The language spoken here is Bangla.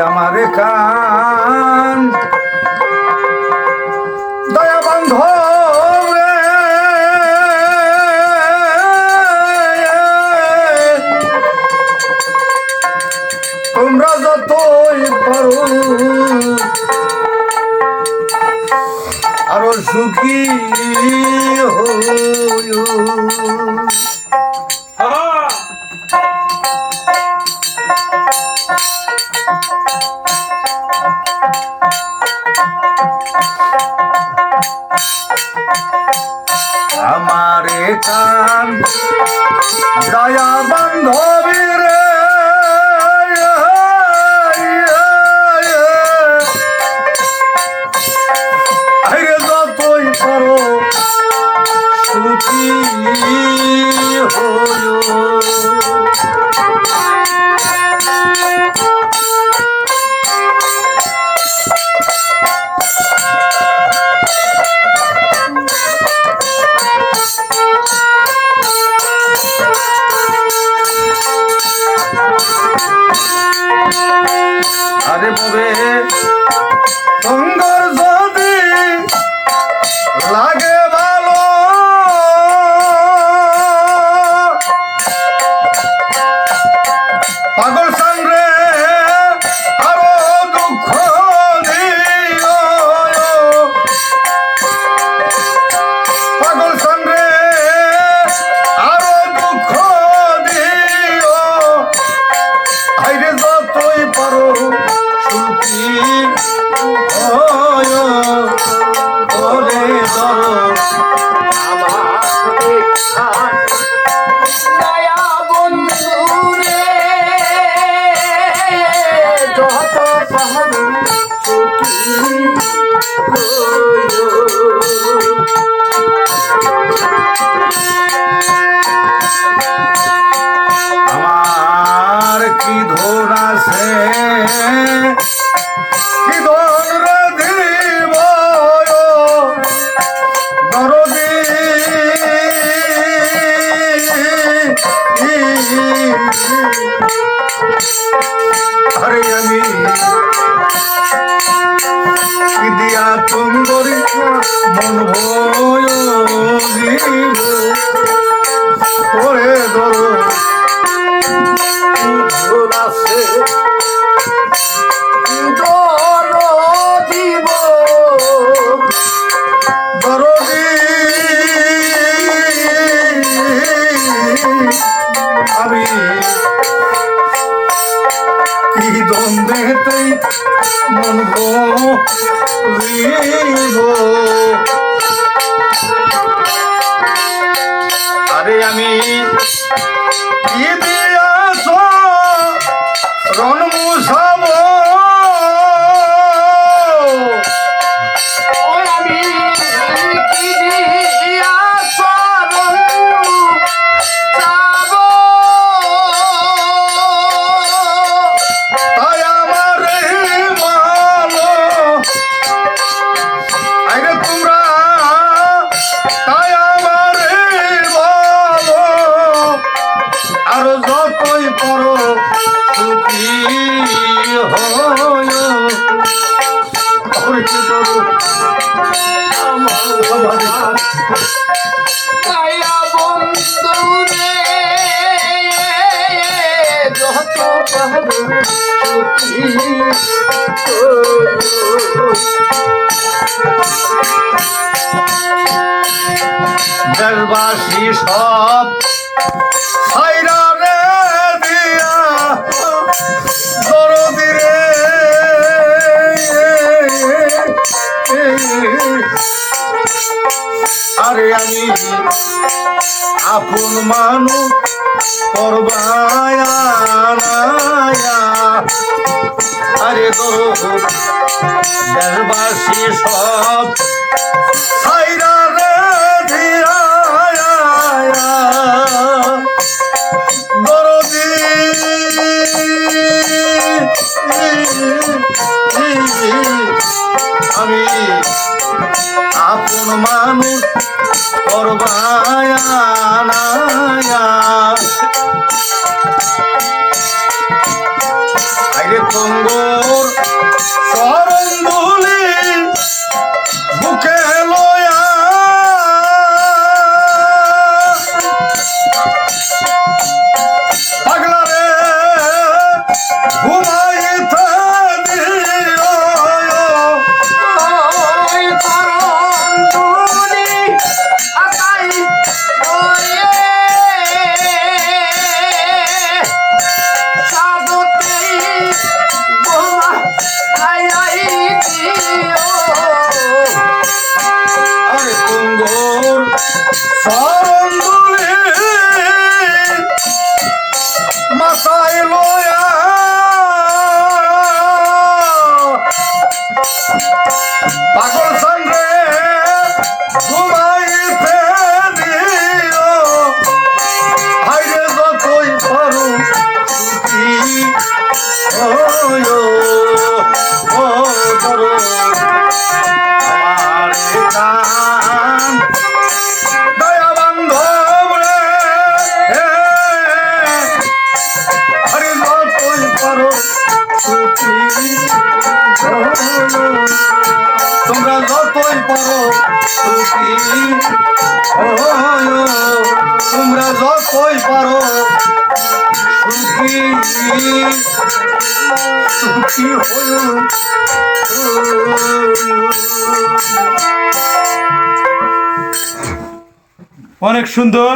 আমার কান দয়া বান্ধব। রে তোমরা যতই পারো। আরও সুখী হইও। আমারে কান দয়া বান্ধবী রে সুন্দর যদি লাগে পাগল আমি কি দ্বন্দ্বেতেই মন আরে আমি কি রণমুসাব ওই দেশবাসী সব সাইরা রে দিয়া আরে আমি আপন মানুষ করবায়া তো দেশবাসী সব। সাইরা রে ধিয়া দরদি। আমি আপন মানুষ করবায়া que pongo তোমরা যতই পড়ো সুখী তোমরা যতই পারো সুখী সুখী হল অনেক সুন্দর।